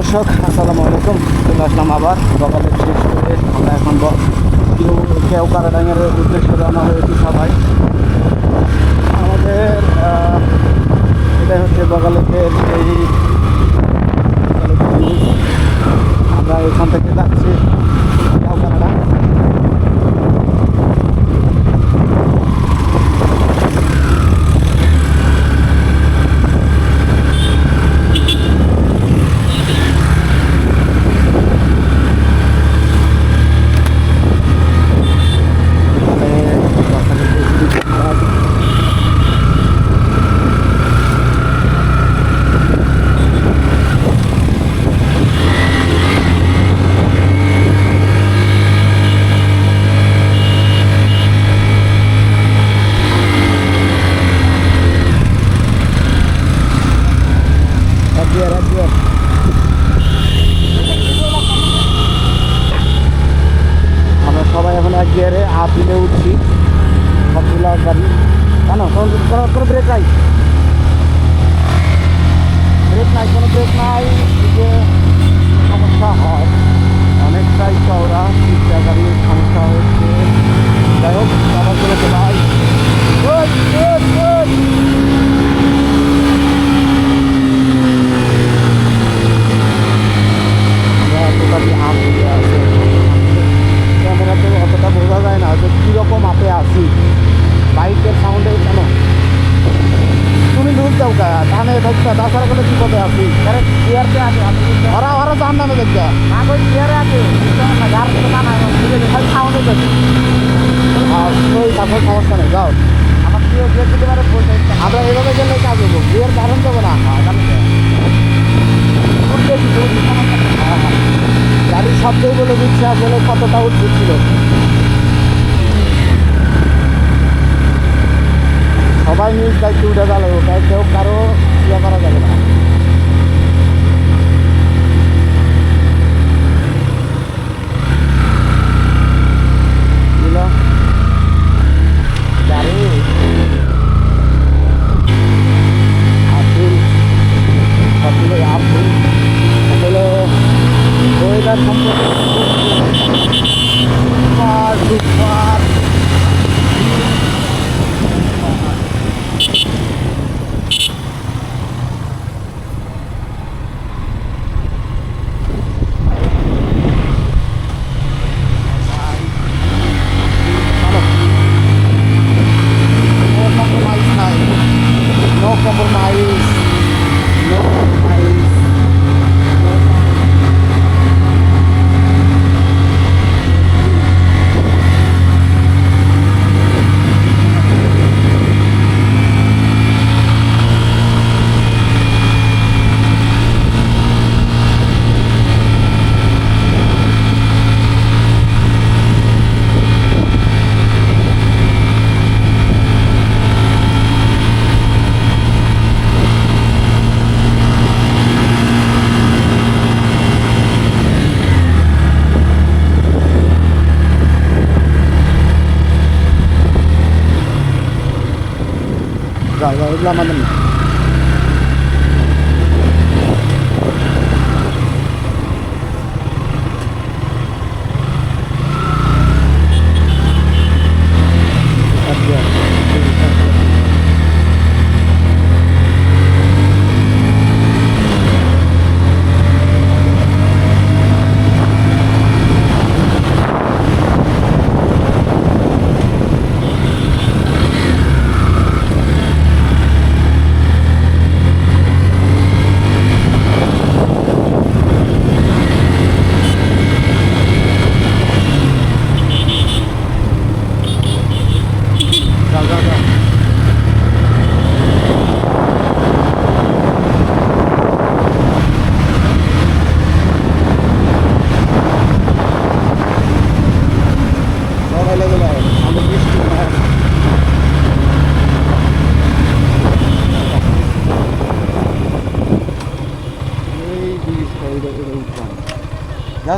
দর্শক, আসসালামু আলাইকুম। চলে আসলাম আবার সকালে শেষ করে। আমরা এখন কেউ কেউ কারাডাঙ্গের উদ্দেশ্যে রান্না হয়েছি সবাই। আমাদের এটা হচ্ছে বগালের এই আমরা এখান থেকে যাচ্ছি। kodlamadım.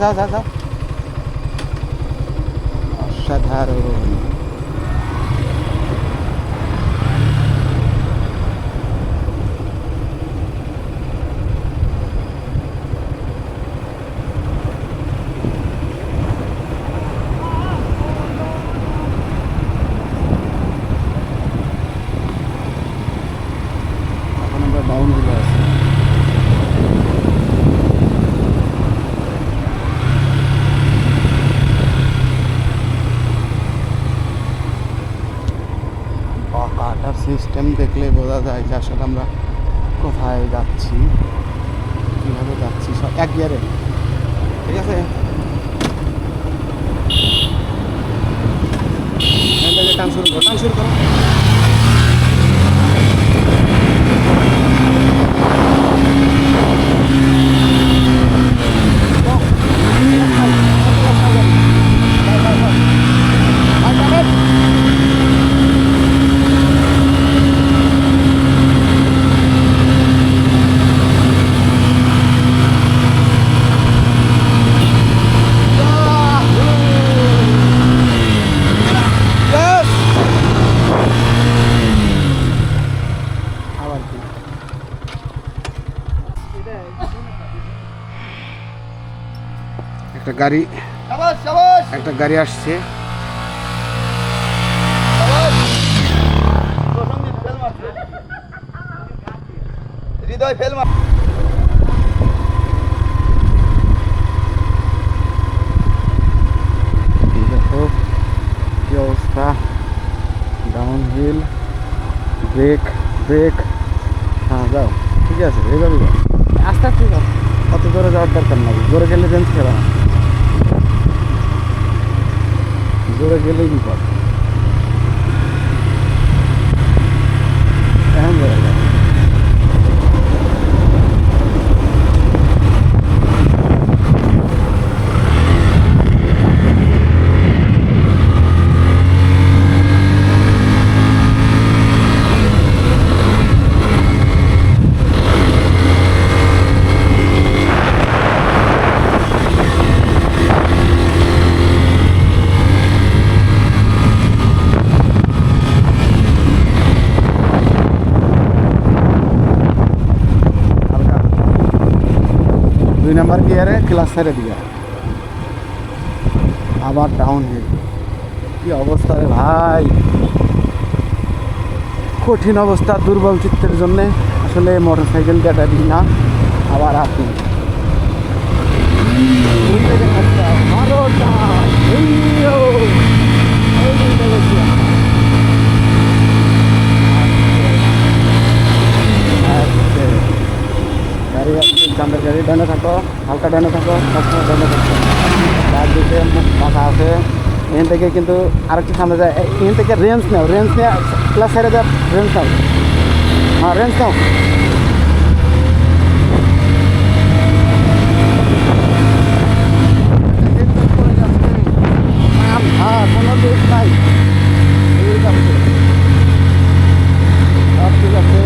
जाओ जाओ जाओ जाओ असाधारण যায় যে আসলে আমরা কোথায় যাচ্ছি, কীভাবে যাচ্ছি, সব এক গিয়ারে। ঠিক আছে? টান শুরু করো, টান শুরু করো Yes! আবার কি একটা গাড়ি একটা গাড়ি আসছে। হৃদয় ফেল কি অবস্থা। ডাউন হিল ব্রেক ব্রেক হ্যাঁ যাও। ঠিক আছে এইভাবে যাও আস্তে আস্তে যাও অত জোরে যাওয়ার দরকার নাই জোরে গেলে রেঞ্জ খেলা না জোরে গেলেই বিপদ। এখন জোরে যাও হালকা দুই নাম্বার গিয়ারে ক্লাস ছেড়ে দিয়া আবার ডাউন হিল কি অবস্থা রে ভাই? কঠিন অবস্থা, দুর্বল চিত্তের জন্যে। আসলে মোটর সাইকেল ব্যাটারি না, আবার আপনি। গাড়ি চাঁদের গাড়ি ডানে থাকো, হালকা ডানে থাকো, সবসময় ডানে থাকো। তার দিকে মুখ আছে। এখান থেকে কিন্তু আরেকটু সামনে যায়। এখান থেকে রেঞ্জ নাও রেঞ্জ নিয়ে প্লাস সাইডে যা রেঞ্জ নাও। হ্যাঁ রেঞ্জ নাও হ্যাঁ কোনো দিক নাই ঠিক আছে সব ঠিক আছে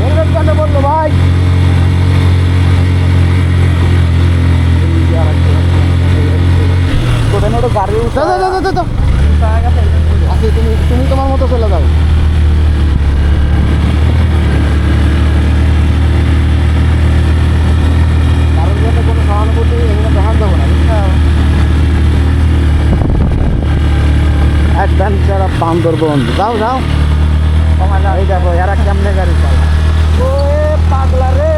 হেলমেট কেন বলল ভাই কোথায় ওটা গাড়ি উঠে দাও দাও দাও দাও আচ্ছা তুমি তুমি তোমার মতো চলে যাও কারোর জন্য কোনো সহানুভূতি এগুলো দেখান দেবো না বুঝছ অ্যাডভেঞ্চার অফ বান্দরবন যাও যাও এই দেখো এরা কেমনে গাড়ি চালায় ও পাগলা রে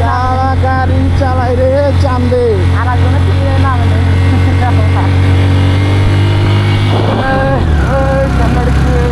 যারা গাড়ি চালাই রে চান্দে এই, এই, সামনের দিকে।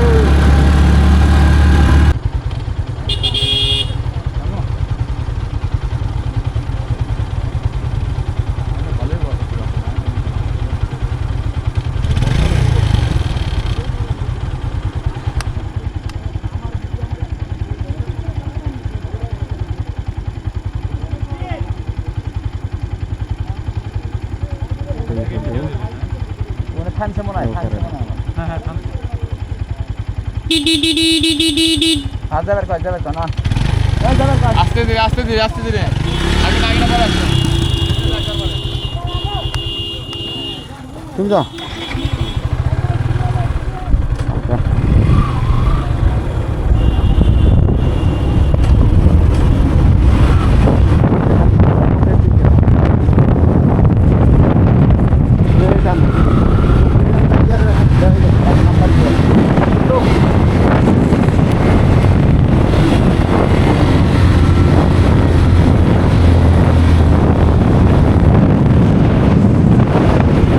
থামছে মনে হয় থামছে মনে হয় হাত যাবে তো না আস্তে ধীরে আস্তে ধীরে আস্তে ধীরে। আগে না আগে না তুমি যাও আচ্ছা। এই সামনে। এক নাম্বার দিয়ে।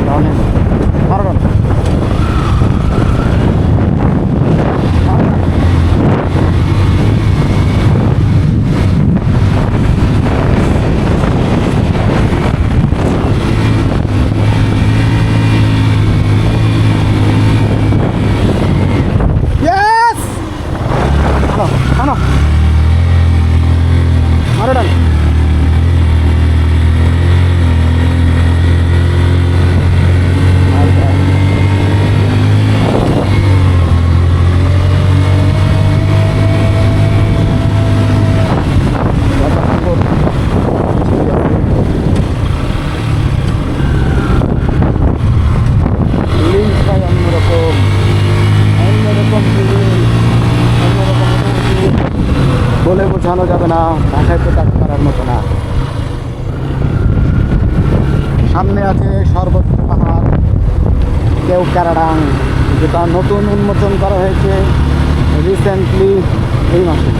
ডাউনে। বোঝানো যাবে না ভাষায় প্রকাশ করার মতো না সামনে আছে সর্বোচ্চ পাহাড় কেউ ক্যারাডাং যেটা নতুন উন্মোচন করা হয়েছে রিসেন্টলি এই মাসে।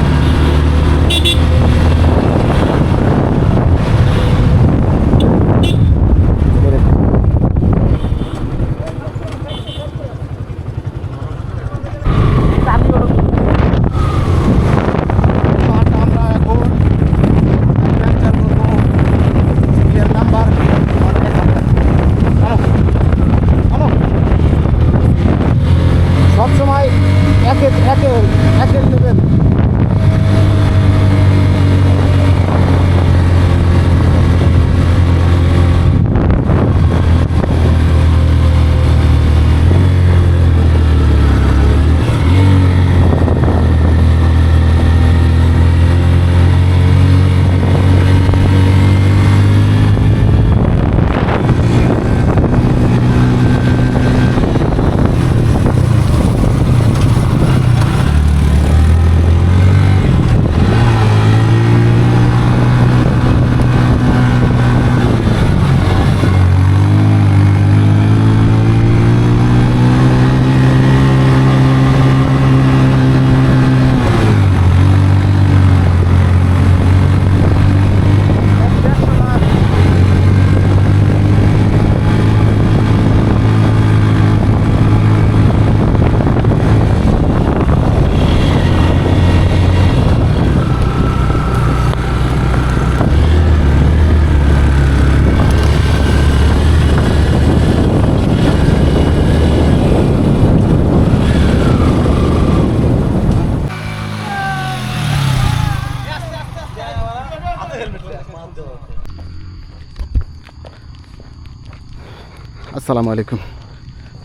আসসালামু আলাইকুম।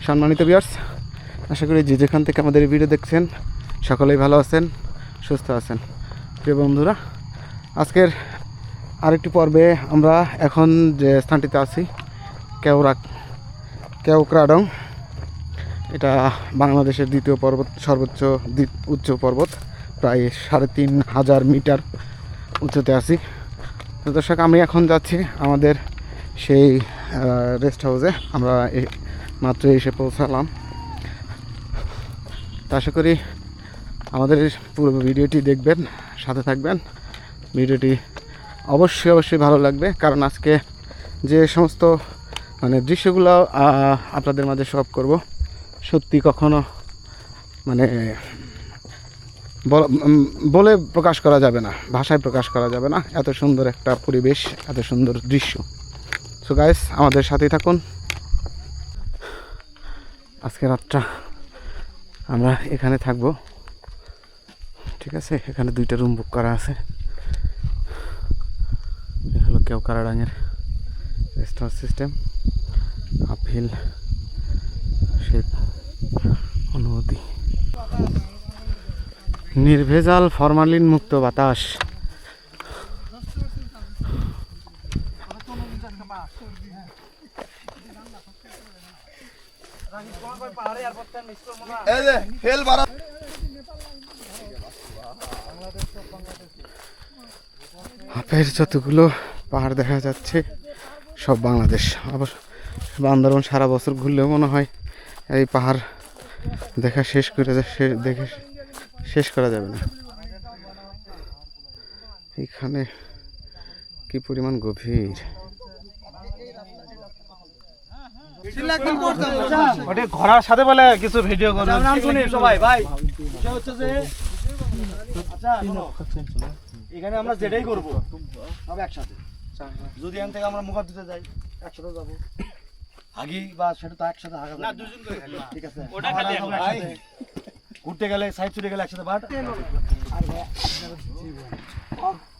সম্মানিত বিয়ার্স আশা করি যে যেখান থেকে আমাদের ভিডিও দেখছেন, সকলেই ভালো আছেন, সুস্থ আছেন। প্রিয় বন্ধুরা, আজকের আরেকটি পর্বে আমরা এখন যে স্থানটিতে আছি কেওরা কেওক্রাডং। এটা বাংলাদেশের দ্বিতীয় পর্বত, সর্বোচ্চ উচ্চ পর্বত, প্রায় সাড়ে তিন হাজার মিটার উচ্চতে আছি। দর্শক, আমি এখন যাচ্ছি আমাদের সেই রেস্ট হাউসে আমরা মাত্র এসে পৌঁছালাম। তা আশা করি আমাদের পুরো ভিডিওটি দেখবেন, সাথে থাকবেন। ভিডিওটি অবশ্যই অবশ্যই ভালো লাগবে, কারণ আজকে যে সমস্ত মানে দৃশ্যগুলো আপনাদের মাঝে সব করব, সত্যি কখনো মানে বলে প্রকাশ করা যাবে না, ভাষায় প্রকাশ করা যাবে না। এত সুন্দর একটা পরিবেশ, এত সুন্দর দৃশ্য। সো গাইস আমাদের সাথেই থাকুন। আজকে রাতটা আমরা এখানে থাকব। ঠিক আছে? এখানে দুইটা রুম বুক করা আছে। হলো কেউ কারাডাঙের রেস্ট হাউস সিস্টেম আপহিল সেই অনুভূতি নির্ভেজাল ফরমালিন মুক্ত বাতাস। হাফের যতগুলো পাহাড় দেখা যাচ্ছে, সব বাংলাদেশ। আবার বান্দরবন সারা বছর ঘুরলেও মনে হয় এই পাহাড় দেখা শেষ করে দেখে শেষ করা যাবে না। এখানে কি পরিমাণ গভীর। ওটা ঘোড়ার সাথে বলে কিছু ভিডিও সবাই ভাই। বিষয় হচ্ছে যে আচ্ছা এখানে আমরা যেটাই করব সব একসাথে। যদি এখান থেকে আমরা মুখার দিতে যাই একসাথে যাব। হাগি বা সেটা তো একসাথে হাগা না দুজন করে ঠিক আছে। ভাই ঘুরতে গেলে সাইড ছুটে গেলে একসাথে বাট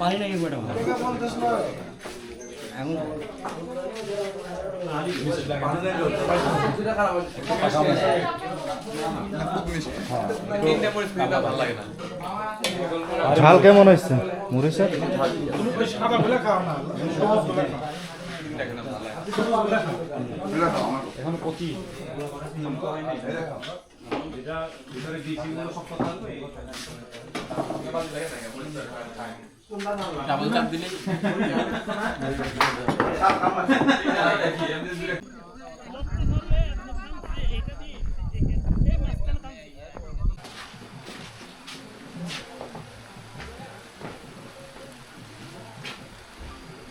পানি নাকি ম্যাডাম তিনটে পরিস্থিতি ভালো লাগে না। ঝাল কেমন হয়েছে মরিচের দেখে না ভালো লাগে ডাবল চাপ দিলে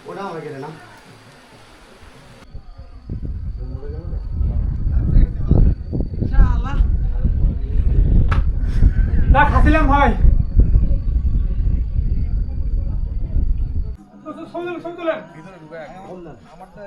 ওটা আমার কেটে না না খাচ্ছিলাম ভাই সৌদুল সৌদুল ইয়ে ভাই কৃষ্ণারে এসে ইয়ে নেস পাবে না আমার দেখছ না পারবে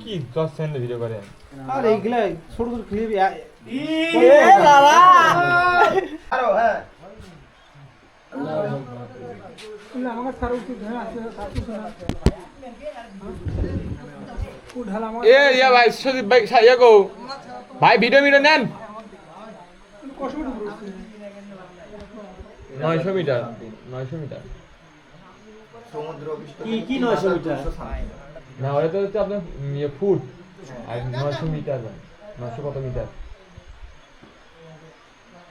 কি দশ সেকেন্ডে ভিডিও করেন আর এইগুলা ছোট ছোট ক্লিপ আরও হ্যাঁ। আমাকে সার ধরে আমার এ ইয়া ভাই সদীপ ভাই ইয়া গো। ভাই ভিডিও ভিডিও নেন। করে নয়শো মিটার নয়শো মিটার। সমুদ্র কি কি নয়শো মিটার? না ওটা তো হচ্ছে আপনার উম, ইয়ে ফুট আর নয়শো মিটার নয়শো কত মিটার?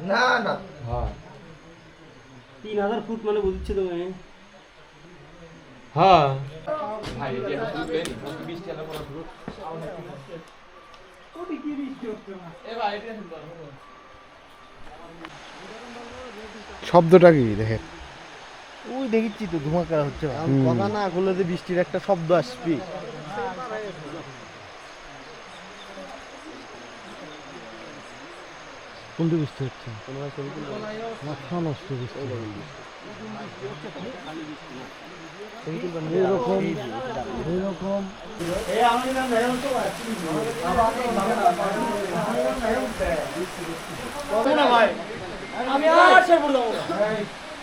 না না। হ্যাঁ। তিন হাজার ফুট মানে বুঝছে তো মানে হ্যাঁ। শব্দটা কি দেখে ওই দেখিচ্ছি তো ধুমাকা হচ্ছে কথা না খুললে যে বৃষ্টির একটা শব্দ আসবি। কোনটি বৃষ্টি হচ্ছে? মাথা নষ্ট বৃষ্টি। এরকম এরকম। আমি আর শেরপুর যাব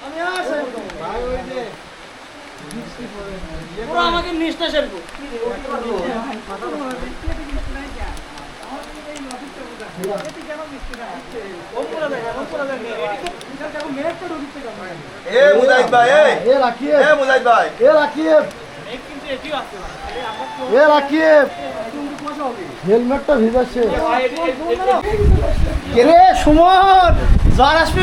না। আমি আর শেরপুর যাব না। পুরো। আমাকে নিষ্ঠা শেরপুর এ মুজাহিদ ভাই এ। রাখিয়ে এ মুজাহিদ ভাই। এ রাখিয়ে এ রাখিয়ে হেলমেটটা ভিজাচ্ছে। রে সুমন? জ্বর আসবি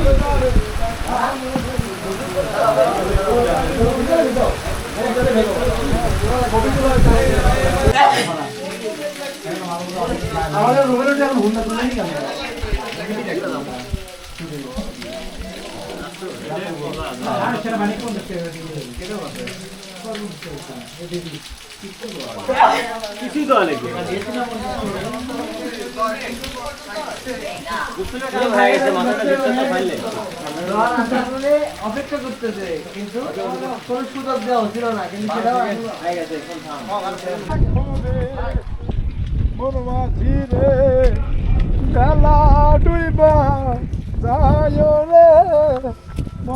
এবার ভিজতে শুটতে সময় লাগে না হ্যাঁ বৃষ্টি ভিজা তো আমাদের রুমের এখন হুন্ডা তুলে নি কেন কিছুই তো অনেক অপেক্ষা করতেছে কিন্তু কোনো সুযোগ দেওয়া হচ্ছিল না কিন্তু সেটাও হয়ে গেছে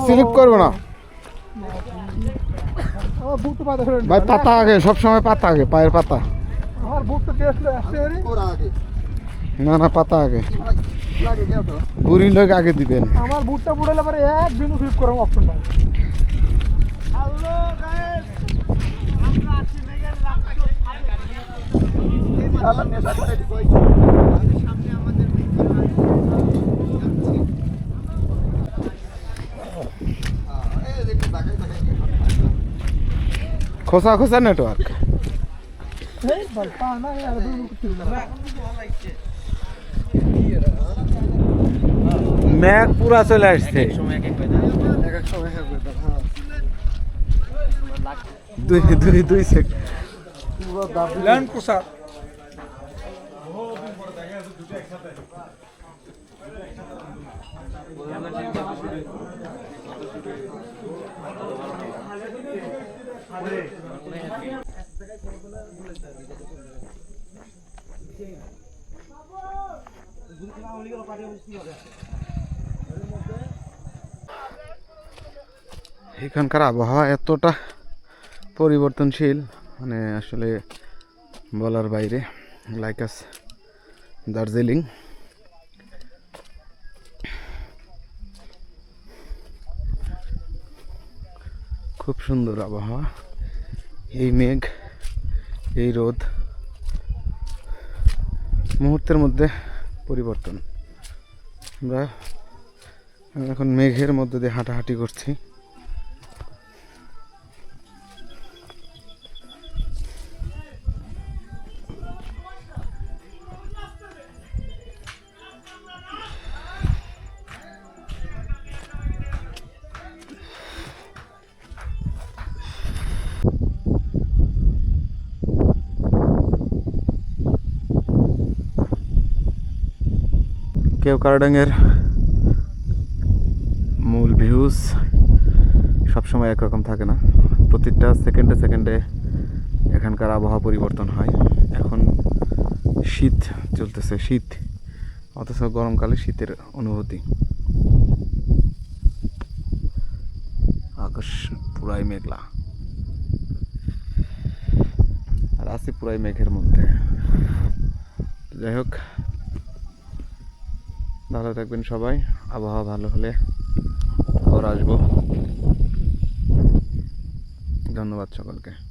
স্লিপ করব না। ভাই পাতা আগে সবসময় পাতা আগে পায়ের পাতা। না না পাতা আগে। বুড়ি লোক আগে দিবেন। আমার বুটটা বুড়ালে পরে এক বিন্দু ফ্লিপ করাম অপশন নাই। খোসা খোসা নেটওয়ার্ক এই বল পা না আর দুই মুখ ছিল না ম্যাগ পুরা চলে আসছে। দুই দুই দুই সেকেন্ড ল্যান্ড ক্রুসার এখানকার আবহাওয়া এতটা পরিবর্তনশীল মানে আসলে বলার বাইরে লাইকাস দার্জিলিং। খুব সুন্দর আবহাওয়া, এই মেঘ, এই রোদ, মুহূর্তের মধ্যে পরিবর্তন। আমরা এখন মেঘের মধ্যে দিয়ে হাঁটাহাঁটি করছি। কেউ কারডাঙ্গের মূল ভিউজ সবসময় একরকম থাকে না। প্রতিটা সেকেন্ডে সেকেন্ডে এখানকার আবহাওয়া পরিবর্তন হয়। এখন শীত চলতেছে, শীত। অথচ গরমকালে শীতের অনুভূতি। আকাশ পুরাই মেঘলা। আর আছি পুরাই মেঘের মধ্যে। যাই হোক ভালো থাকবেন সবাই। আবহাওয়া ভালো হলে আবার আসব। ধন্যবাদ সকলকে।